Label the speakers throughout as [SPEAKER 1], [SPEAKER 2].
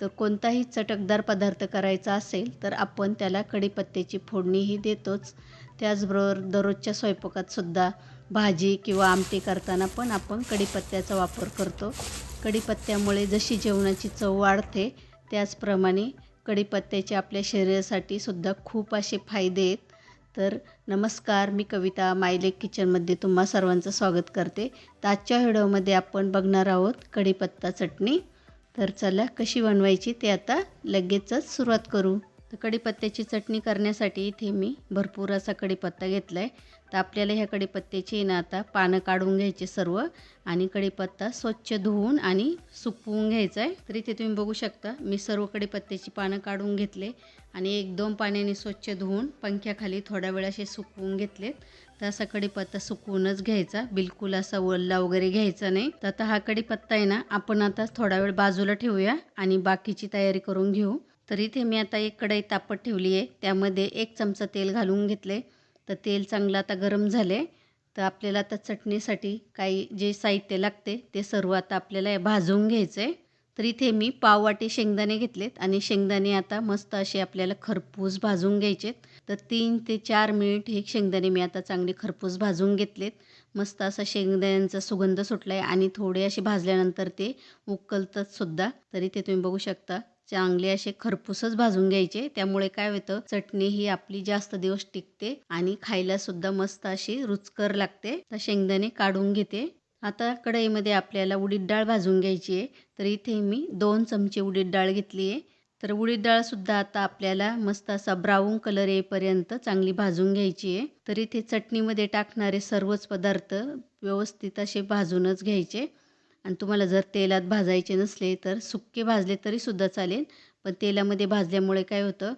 [SPEAKER 1] तर कोणताही चटकदार पदार्थ करायचा असेल तर आपण त्याला कढीपत्त्याची फोडणीही देतोच. त्याचबरोबर दररोजच्या स्वयंपाकातसुद्धा भाजी किंवा आमटी करताना पण आपण कढीपत्त्याचा वापर करतो. कढीपत्त्यामुळे जशी जेवणाची चव वाढते त्याचप्रमाणे कढीपत्त्याचे आपल्या शरीरासाठी सुद्धा खूप असे फायदे आहेत. तर नमस्कार मी कविता मायलेक किचनमध्ये तुम्हा सर्वांचं स्वागत करते. तर आजच्या व्हिडिओमध्ये आपण बघणार आहोत कढीपत्ता चटणी. तर चला कशी बनवायची ते आता लगेचच सुरुवात करू. तर कढीपत्त्याची चटणी करण्यासाठी इथे मी भरपूर असा कढीपत्ता घेतला आहे तर आपल्याला ह्या कढीपत्त्याची ना आता पानं काढून घ्यायचे सर्व आणि कढीपत्ता स्वच्छ धुवून आणि सुकवून घ्यायचा आहे. तर इथे तुम्ही बघू शकता मी सर्व कढीपत्त्याची पानं काढून घेतले आणि एक दोन पाण्याने स्वच्छ धुवून पंख्याखाली थोडा वेळ असे सुकवून घेतले तर असा कढीपत्ता सुकवूनच घ्यायचा बिलकुल असा वल्ला वगैरे घ्यायचा नाही. तर आता हा कढीपत्ता आहे ना आपण आता थोडा वेळ बाजूला ठेवूया आणि बाकीची तयारी करून घेऊ. तर इथे मी आता एक कढई तापत ठेवली आहे. त्यामध्ये एक चमचा तेल घालून घेतले. तर तेल चांगलं आता गरम झाले. तर आपल्याला आता चटणीसाठी काही जे साहित्य लागते ते सर्व आता आपल्याला भाजून घ्यायचं आहे तर इथे मी पाववाटी शेंगदाणे घेतलेत आणि शेंगदाणे आता मस्त असे आपल्याला खरपूस भाजून घ्यायचे तर तीन ते चार मिनिट हे शेंगदाणे मी आता चांगले खरपूस भाजून घेतलेत. मस्त असा शेंगदाण्यांचा सुगंध सुटला आहे आणि थोडे असे भाजल्यानंतर ते उकलतात सुद्धा. तर इथे तुम्ही बघू शकता. चांगले असे खरपूसच भाजून घ्यायचे. त्यामुळे काय होतं चटणी ही आपली जास्त दिवस टिकते आणि खायला सुद्धा मस्त अशी रुचकर लागते. तर शेंगदाणे काढून घेते. आता कढईमध्ये आपल्याला उडीद डाळ भाजून घ्यायची आहे. तर इथे मी दोन चमचे उडीद डाळ घेतली आहे. तर उडीद डाळसुद्धा आता आपल्याला मस्त असा ब्राऊन कलर येईपर्यंत चांगली भाजून घ्यायची आहे. तर इथे चटणीमध्ये टाकणारे सर्वच पदार्थ व्यवस्थित असे भाजूनच घ्यायचे. आणि तुम्हाला जर तेलात भाजायचे नसले तर सुक्के भाजले तरीसुद्धा चालेल. पण तेलामध्ये भाजल्यामुळे काय होतं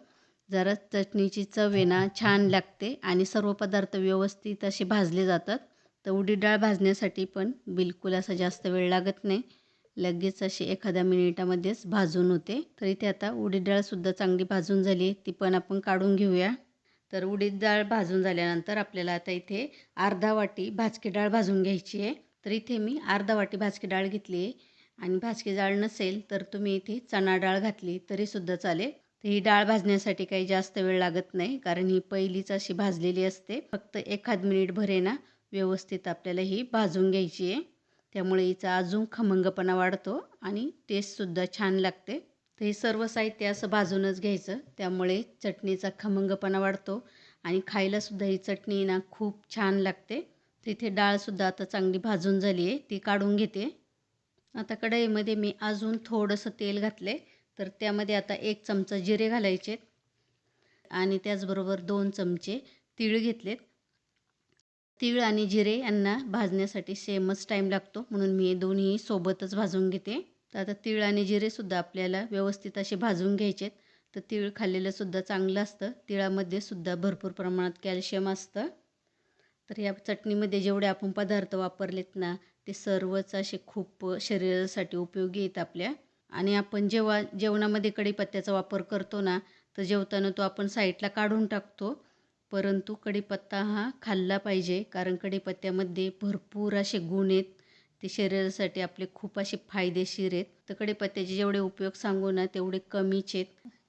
[SPEAKER 1] जरा चटणीची चव आहे ना छान लागते आणि सर्व पदार्थ व्यवस्थित असे भाजले जातात. तर उडीद डाळ भाजण्यासाठी पण बिलकुल असा जास्त वेळ लागत नाही. लगेच अशी एखाद्या मिनिटामध्येच भाजून होते. तर इथे आता उडीद डाळसुद्धा चांगली भाजून झाली ती पण आपण काढून घेऊया. तर उडीद डाळ भाजून झाल्यानंतर आपल्याला आता इथे अर्धा वाटी भाजकी डाळ भाजून घ्यायची आहे. तर इथे मी अर्धा वाटी भाजकी डाळ घेतली आहे. आणि भाजकी डाळ नसेल तर तुम्ही इथे चणा डाळ घातली तरीसुद्धा चालेल. तर ही डाळ भाजण्यासाठी काही जास्त वेळ लागत नाही कारण ही पहिलीच अशी भाजलेली असते. फक्त एखाद मिनिट भरेना व्यवस्थित आपल्याला ही भाजून घ्यायची आहे. त्यामुळे हिचा अजून खमंगपणा वाढतो आणि टेस्टसुद्धा छान लागते. तर हे सर्व साहित्य असं भाजूनच घ्यायचं. त्यामुळे चटणीचा खमंगपणा वाढतो आणि खायलासुद्धा ही चटणी ना खूप छान लागते. तिथे डाळसुद्धा आता चांगली भाजून झाली आहे ती काढून घेते. आता कढईमध्ये मी अजून थोडंसं तेल घातले तर त्यामध्ये आता एक चमचा जिरे घालायचे आणि त्याचबरोबर दोन चमचे तीळ घेतलेत. तीळ आणि जिरे यांना भाजण्यासाठी सेमच टाईम लागतो म्हणून मी दोन्ही सोबतच भाजून घेते. तर आता तीळ आणि जिरेसुद्धा आपल्याला व्यवस्थित असे भाजून घ्यायचेत तर तीळ खाल्लेलंसुद्धा चांगलं असतं. तिळामध्ये सुद्धा भरपूर प्रमाणात कॅल्शियम असतं. तर या चटणीमध्ये जेवढे आपण पदार्थ वापरलेत ना ते सर्वच असे खूप शरीरासाठी उपयोगी आहेत आपल्या. आणि आपण जेव्हा जेवणामध्ये कढीपत्त्याचा वापर करतो ना तर जेवताना तो आपण साईडला काढून टाकतो. परंतु कढीपत्ता हा खाल्ला पाहिजे कारण कढीपत्त्यामध्ये भरपूर असे गुण आहेत. ते शरीरासाठी आपले खूप असे फायदेशीर आहेत. तर कढीपत्त्याचे जेवढे उपयोग सांगू ना तेवढे कमीच आहेत.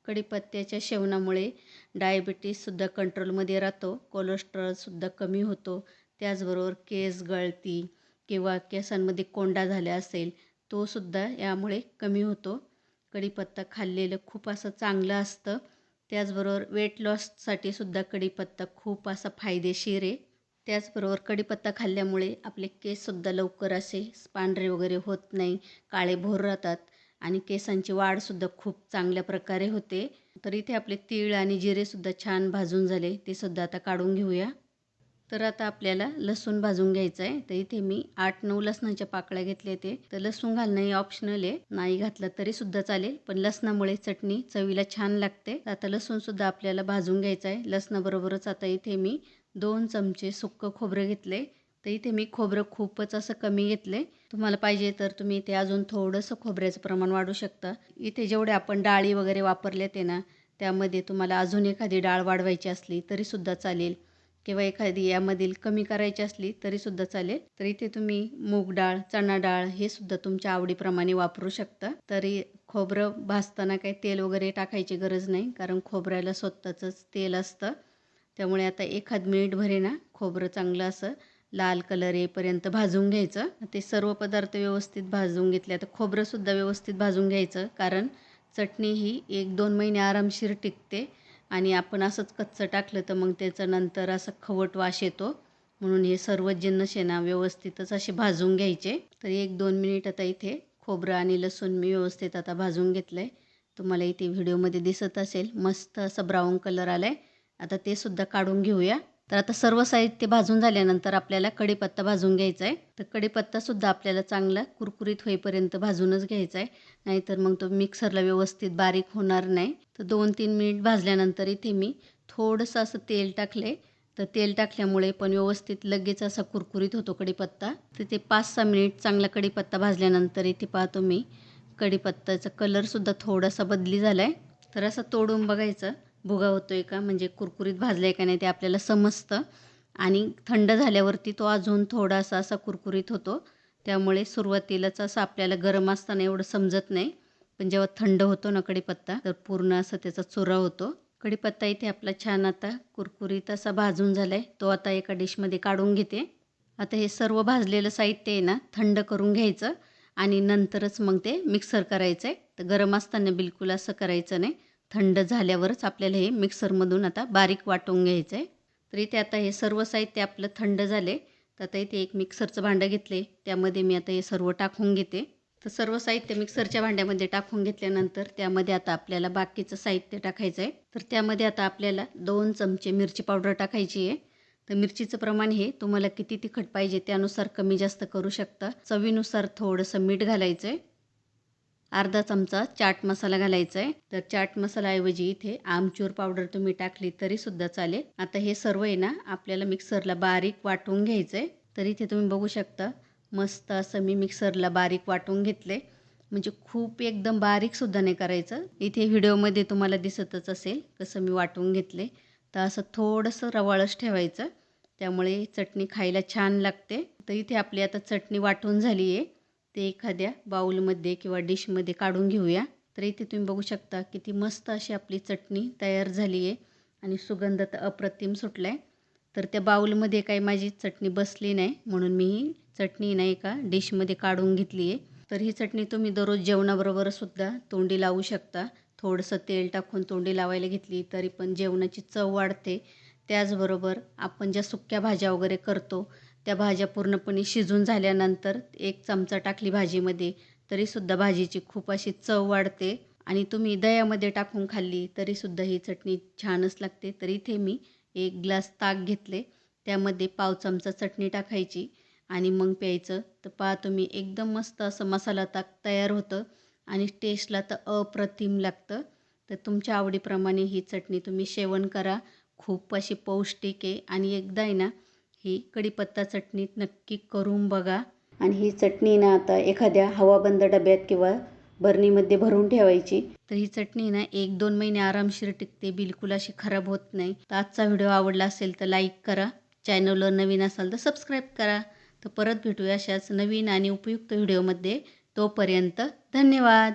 [SPEAKER 1] कढीपत्त्याच्या सेवनामुळे डायबिटीससुद्धा कंट्रोलमध्ये राहतो. कोलेस्ट्रॉलसुद्धा कमी होतो. त्याचबरोबर केस गळती किंवा केसांमध्ये कोंडा झाला असेल तोसुद्धा यामुळे कमी होतो. कढीपत्ता खाल्लेलं खूप असं चांगलं असतं. त्याचबरोबर वेट लॉससाठी सुद्धा कढीपत्ता खूप असा फायदेशीर आहे. त्याचबरोबर कढीपत्ता खाल्ल्यामुळे आपले केससुद्धा लवकर असे पांढरे वगैरे होत नाही काळे भोर राहतात. आणि केसांची वाढसुद्धा खूप चांगल्या प्रकारे होते. तर इथे आपले तीळ आणि जिरेसुद्धा छान भाजून झाले. ते सुद्धा आता काढून घेऊया. तर आता आपल्याला लसूण भाजून घ्यायचं आहे तर इथे मी आठ नऊ लसणाच्या पाकळ्या घेतल्या ते तर लसूण घालणं हे ऑप्शनल आहे. नाही घातलं तरी सुद्धा चालेल. पण लसणामुळे चटणी चवीला छान लागते. आता लसूणसुद्धा आपल्याला भाजून घ्यायचं आहे लसणाबरोबरच आता इथे मी दोन चमचे सुक्कं खोबरं घेतले तर इथे मी खोबरं खूपच असं कमी घेतले तुम्हाला पाहिजे तर तुम्ही इथे अजून थोडंसं खोबऱ्याचं प्रमाण वाढू शकता. इथे जेवढे आपण डाळी वगैरे वापरले ते ना त्यामध्ये तुम्हाला अजून एखादी डाळ वाढवायची असली तरीसुद्धा चालेल. किंवा एखादी यामधील कमी करायची असली तरीसुद्धा चालेल. तर इथे तुम्ही मूग डाळ चणा डाळ हे सुद्धा तुमच्या आवडीप्रमाणे वापरू शकता. तरी खोबरं भाजताना काही तेल वगैरे टाकायची गरज नाही कारण खोबऱ्याला स्वतःचंच तेल असतं. त्यामुळे आता एखाद मिनिट भरे ना खोबरं चांगलं असं लाल कलर येईपर्यंत भाजून घ्यायचं. ते सर्व पदार्थ व्यवस्थित भाजून घेतले. आता खोबरंसुद्धा व्यवस्थित भाजून घ्यायचं. कारण चटणी ही एक दोन महिने आरामशीर टिकते. आणि आपण असंच कच्चं टाकलं तर मग त्याचं नंतर असं खवट वास येतो. म्हणून हे सर्व जिन्नशेना व्यवस्थितच असे भाजून घ्यायचे. तर एक दोन मिनिट आता इथे खोबरं आणि लसूण मी व्यवस्थित आता भाजून घेतलं आहे तुम्हाला इथे व्हिडिओमध्ये दिसत असेल मस्त असं ब्राऊन कलर आला आहे आता ते सुद्धा काढून घेऊया. तर आता सर्व साहित्य भाजून झाल्यानंतर आपल्याला कढीपत्ता भाजून घ्यायचा आहे. तर कढीपत्तासुद्धा आपल्याला चांगला कुरकुरीत होईपर्यंत भाजूनच घ्यायचा आहे. नाहीतर मग तो मिक्सरला व्यवस्थित बारीक होणार नाही. तर दोन तीन मिनिट भाजल्यानंतर इथे मी थोडंसं असं तेल टाकले तर तेल टाकल्यामुळे पण व्यवस्थित लगेच असा कुरकुरीत होतो कढीपत्ता. तर ते पाच सहा मिनिट चांगला कढीपत्ता भाजल्यानंतर इथे पाहतो मी. कढीपत्त्याचा कलरसुद्धा थोडासा बदली झाला आहे तर असं तोडून बघायचं. भुगा होतो आहे का? म्हणजे कुरकुरीत भाजला आहे का नाही ते आपल्याला समजतं. आणि थंड झाल्यावरती तो अजून थोडासा असा कुरकुरीत होतो. त्यामुळे सुरुवातीलाच असं आपल्याला गरम असताना एवढं समजत नाही. पण जेव्हा थंड होतो ना कढीपत्ता तर पूर्ण असं त्याचा चुरा होतो. कढीपत्ता इथे आपला छान आता कुरकुरीत असा भाजून झाला आहे तो आता एका डिशमध्ये काढून घेते. आता हे सर्व भाजलेलं साहित्य आहे ना थंड करून घ्यायचं. आणि नंतरच मग ते मिक्सर करायचं आहे तर गरम असताना बिलकुल असं करायचं नाही. थंड झाल्यावरच आपल्याला हे मिक्सरमधून आता बारीक वाटून घ्यायचं आहे तर इथे आता हे सर्व साहित्य आपलं थंड झाले तर आता इथे एक मिक्सरचं भांडं घेतले त्यामध्ये मी आता हे सर्व टाकून घेते. तर सर्व साहित्य मिक्सरच्या भांड्यामध्ये टाकून घेतल्यानंतर त्यामध्ये आता आपल्याला बाकीचं साहित्य टाकायचं आहे तर त्यामध्ये आता आपल्याला दोन चमचे मिरची पावडर टाकायची आहे. तर मिरचीचं प्रमाण हे तुम्हाला किती तिखट पाहिजे त्यानुसार कमी जास्त करू शकता. चवीनुसार थोडंसं मीठ घालायचं आहे अर्धा चमचा चाट मसाला घालायचा आहे तर चाट मसालाऐवजी इथे आमचूर पावडर तुम्ही टाकली तरीसुद्धा चालेल. आता हे सर्व आहे ना आपल्याला मिक्सरला बारीक वाटून घ्यायचं आहे तर इथे तुम्ही बघू शकता मस्त असं मी मिक्सरला बारीक वाटून घेतले म्हणजे खूप एकदम बारीकसुद्धा नाही करायचं. इथे व्हिडिओमध्ये तुम्हाला दिसतच असेल कसं मी वाटून घेतले तर असं थोडंसं रवाळच ठेवायचं. त्यामुळे चटणी खायला छान लागते. तर इथे आपली आता चटणी वाटून झाली आहे ते एखाद्या बाऊलमध्ये किंवा डिशमध्ये काढून घेऊया. तर इथे तुम्ही बघू शकता किती मस्त अशी आपली चटणी तयार झाली आहे आणि सुगंध तर अप्रतिम सुटला आहे तर त्या बाऊलमध्ये काही माझी चटणी बसली नाही म्हणून मी ही चटणी नाही एका डिशमध्ये काढून घेतली आहे तर ही चटणी तुम्ही दररोज जेवणाबरोबर सुद्धा तोंडी लावू शकता. थोडंसं तेल टाकून तोंडी लावायला घेतली तरी पण जेवणाची चव वाढते. त्याचबरोबर आपण ज्या सुक्या भाज्या वगैरे करतो त्या भाज्या पूर्णपणे शिजून झाल्यानंतर एक चमचा टाकली भाजीमध्ये तरीसुद्धा भाजीची खूप अशी चव वाढते आणि तुम्ही दह्यामध्ये टाकून खाल्ली तरीसुद्धा ही चटणी छानच लागते. तर इथे मी एक ग्लास ताक घेतले त्यामध्ये पाव चमचा चटणी टाकायची आणि मग प्यायचं. तर पहा तुम्ही एकदम मस्त असं मसाला ताक तयार होतं आणि टेस्टला तर अप्रतिम लागतं. तर तुमच्या आवडीप्रमाणे ही चटणी तुम्ही सेवन करा. खूप अशी पौष्टिक आहे आणि एकदा आहे ना ही कढीपत्ता चटणी नक्की करून बघा. आणि ही चटणी ना आता एखाद्या हवाबंद डब्यात किंवा बरणीमध्ये भरून ठेवायची. तर ही चटणी ना एक दोन महिने आरामशीर टिकते बिलकुल अशी खराब होत नाही. तर आजचा व्हिडिओ आवडला असेल तर लाईक करा. चॅनलवर नवीन असाल तर सबस्क्राईब करा. तर परत भेटूया अशाच नवीन आणि उपयुक्त व्हिडिओमध्ये. तोपर्यंत धन्यवाद.